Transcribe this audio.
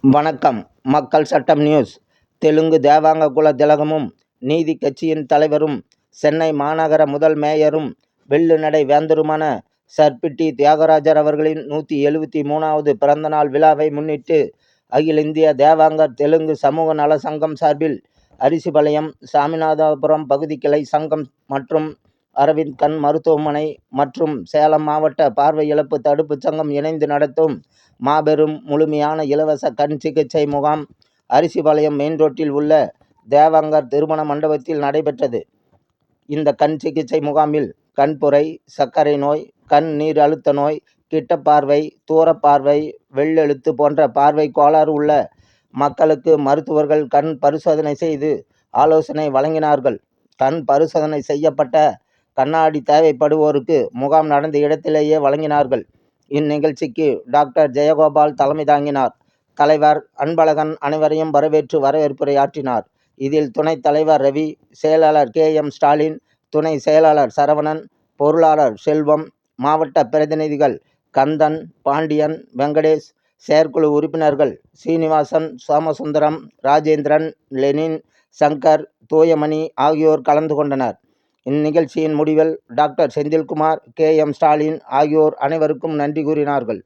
வணக்கம். மக்கள் சட்டம் நியூஸ். தெலுங்கு தேவாங்க குல திலகமும் நீதி கட்சியின் தலைவரும் சென்னை மாநகர முதல் மேயரும் வெள்ளுநடை வேந்தருமான சர்பிட்டி தியாகராஜர் அவர்களின் நூற்றி எழுபத்தி மூணாவது பிறந்தநாள் விழாவை முன்னிட்டு அகில இந்திய தேவாங்கர் தெலுங்கு சமூக நல சங்கம் சார்பில் அரிசிபாளையம் சாமிநாதபுரம் பகுதி கிளை சங்கம் மற்றும் அரவிந்த் கண் மருத்துவமனை மற்றும் சேலம் மாவட்ட பார்வை இழப்பு தடுப்பு சங்கம் இணைந்து நடத்தும் மாபெரும் முழுமையான இலவச கண் சிகிச்சை முகாம் அரிசிபாளையம் மெயின் ரோட்டில் உள்ள தேவாங்கர் திருமண மண்டபத்தில் நடைபெற்றது. இந்த கண் சிகிச்சை முகாமில் கண்புரை, சர்க்கரை நோய், கண் நீர் அழுத்த நோய், கிட்டப்பார்வை, தூரப்பார்வை, வெள்ளெழுத்து போன்ற பார்வை கோளாறு உள்ள மக்களுக்கு மருத்துவர்கள் கண் பரிசோதனை செய்து ஆலோசனை வழங்கினார்கள். கண் பரிசோதனை செய்யப்பட்ட கண்ணாடி தேவைப்படுவோருக்கு முகாம் நடந்த இடத்திலேயே வழங்கினார்கள். இந்நிகழ்ச்சிக்கு டாக்டர் ஜெயகோபால் தலைமை தாங்கினார். தலைவர் அன்பழகன் அனைவரையும் வரவேற்று வரவேற்புரை ஆற்றினார் இதில் துணைத் தலைவர் ரவி, செயலாளர் கே. எம். ஸ்டாலின், துணை செயலாளர் சரவணன், பொருளாளர் செல்வம், மாவட்ட பிரதிநிதிகள் கந்தன் பாண்டியன் வெங்கடேஷ் செயற்குழு உறுப்பினர்கள் சீனிவாசன் சோமசுந்தரம் ராஜேந்திரன் லெனின் சங்கர் தூயமணி ஆகியோர் கலந்து கொண்டனர். இந்நிகழ்ச்சியின் முடிவில் doctor Senthilkumar K. M. Stalin ஆகியோர் அனைவருக்கும் நன்றி கூறினார்கள்.